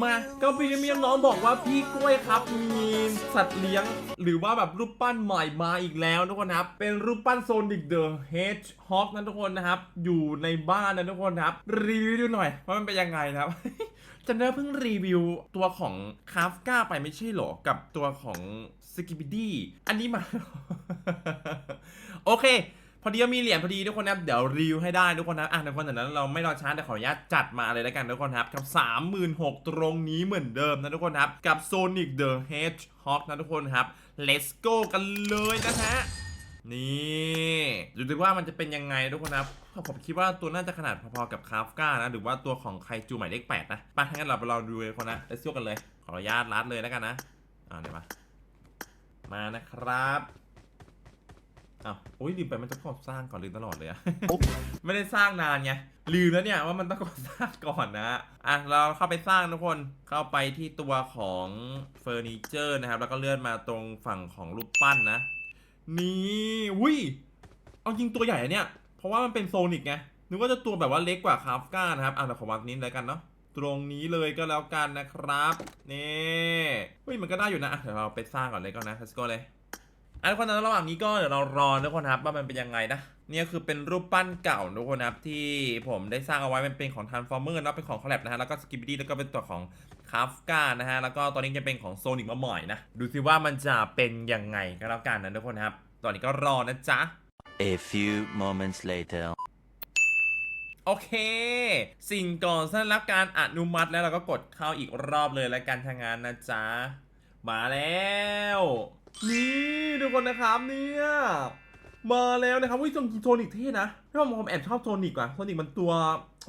มาก็พี่มีน้องบอกว่าพี่กล้วยครับมีสัตว์เลี้ยง หรือว่าแบบรูปปั้นใหม่มาอีกแล้วทุกคนครับ เป็นรูปปั้นโซนิกเดอะเฮดฮอกนะทุกคนนะครับ อยู่ในบ้านนะทุกคนครับ รีวิวดูหน่อยว่ามันเป็นยังไงครับจำได้เพิ่งรีวิวตัวของคาฟกาไปไม่ใช่หรอ กับตัวของสกิบิดี้อันนี้มา โอเค พอดีมีเหรียญพอดีทุกคนนะครับเดี๋ยวรีวิวให้ได้ทุกคนนะอะทุกคนจากนั้นเราไม่รอช้าแต่ขออนุญาตจัดมาเลยแล้วกันทุกคนครับกับ 36,000 ตรงนี้เหมือนเดิมนะทุกคนครับ กับ Sonic the Hedgehog นะทุกคนครับ let's go กันเลยนะฮะนี่ดูดิว่ามันจะเป็นยังไงทุกคนนะครับผมคิดว่าตัวน่าจะขนาดพอๆกับคาฟก้านะ หรือว่าตัวของไคจูหมายเลขแปดนะไปทั้งนั้นเราไปรองดูเลยคนนะ let's go กันเลย ขออนุญาตลัดเลยแล้วกันนะ อ่าเดี๋ยวมา มานะครับ อ้าวโอ้ยลืมไปมันต้องก่อสร้างก่อนลืมตลอดเลยอะ ไม่ได้สร้างนานไงลืมแล้วเนี่ยว่ามันต้องก่อสร้างก่อนนะอะเราเข้าไปสร้างทุกคนเข้าไปที่ตัวของเฟอร์นิเจอร์นะครับ แล้วก็เลื่อนมาตรงฝั่งของรูปปั้นนะ นี่วุ้ยเอาจริงตัวใหญ่อะเนี่ย เพราะว่ามันเป็นโซนิกไงนึกว่าจะตัวแบบว่าเล็กกว่าคาฟกานะครับอะเราขอวางนี้เลยกันเนาะตรงนี้เลยก็แล้วกันนะครับนี่เฮ้ยมันก็ได้อยู่นะอะเดี๋ยวเราไปสร้างก่อนเลยก่อนนะ let's go เลย อันทุกคนนะระหว่างนี้ก็เดี๋ยวเรารอทุกคนครับว่ามันเป็นยังไงนะเนี่ยคือเป็นรูปปั้นเก่าทุกคนนะครับที่ผมได้สร้างเอาไว้มันเป็นของ Transformer นะเป็นของคอลแลบนะฮะแล้วก็ s k i p p y แล้วก็เป็นตัวของ Kafka นะฮะแล้วก็ตอนนี้จะเป็นของ Sonic มาใหม่นะดูสิว่ามันจะเป็นยังไงก็แล้วกันนะทุกคนครับ ตอนนี้ก็รอนะจ๊ะ A few moments later. โอเค สิ่งก่อนสำหรับการอนุมัติแล้วเราก็กดเข้าอีกรอบเลยแล้วกันทางงานนะจ๊ะมาแล้ว นี่ทุกคนนะครับเนี่ยมาแล้วนะครับวิจงโทนิกเท่นะ พี่ผมผมแอบชอบโทนิกว่ะโทนิกมันตัว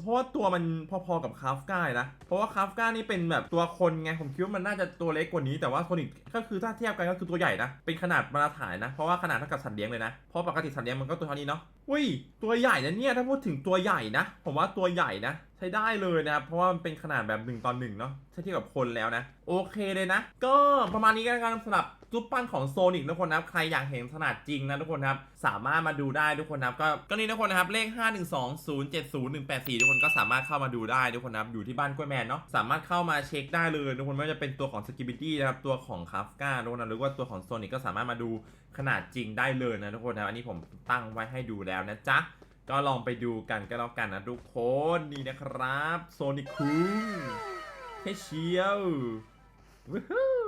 เพราะว่าตัวมันพอๆกับคาฟก้านะ เพราะว่าคาฟก้านี่เป็นแบบตัวคนไง ผมคิดว่ามันน่าจะตัวเล็กกว่านี้แต่ว่าโทนิกก็คือถ้าเทียบกันก็คือตัวใหญ่นะ เป็นขนาดมาตรฐานนะ เพราะว่าขนาดเท่ากับสัตว์เลี้ยงเลยนะ เพราะปกติสัตว์เลี้ยงมันก็ตัวเท่านี้เนาะอุ้ย ตัวใหญ่นะเนี่ย ถ้าพูดถึงตัวใหญ่นะ ผมว่าตัวใหญ่นะ ใช้ได้เลยนะครับ เพราะว่ามันเป็นขนาดแบบหนึ่งต่อหนึ่งเนาะถ้าเทียบกับคนแล้วนะ โอเคเลยนะ ก็ประมาณนี้กันกันสำหรับรูปปั้นของโซนิกทุกคนนะครับ ใครอยากเห็นขนาดจริงนะทุกคนครับ สามารถมาดูได้ทุกคนนะครับ ก็ก็นี่ทุกคนนะครับเลข 5 1 2 0 7 0 1 8 4 ทุกคนก็สามารถเข้ามาดูได้ทุกคนนะครับอยู่ที่บ้านกล้วยแมนเนาะสามารถเข้ามาเช็คได้เลยทุกคนไม่ว่าจะเป็นตัวของสกิบิตี้นะครับตัวของคาฟกาทุกคนนะหรือว่าตัวของโซนิกก็สามารถมาดูขนาดจริงได้เลยนะทุกคนนะอันนี้ผมตั้งไว้ให้ดูแล้วนะจ๊ะก็ลองไปดูกันก็แล้วกันนะทุกคนนี่นะครับโซนิคคุงเฮเชียววู้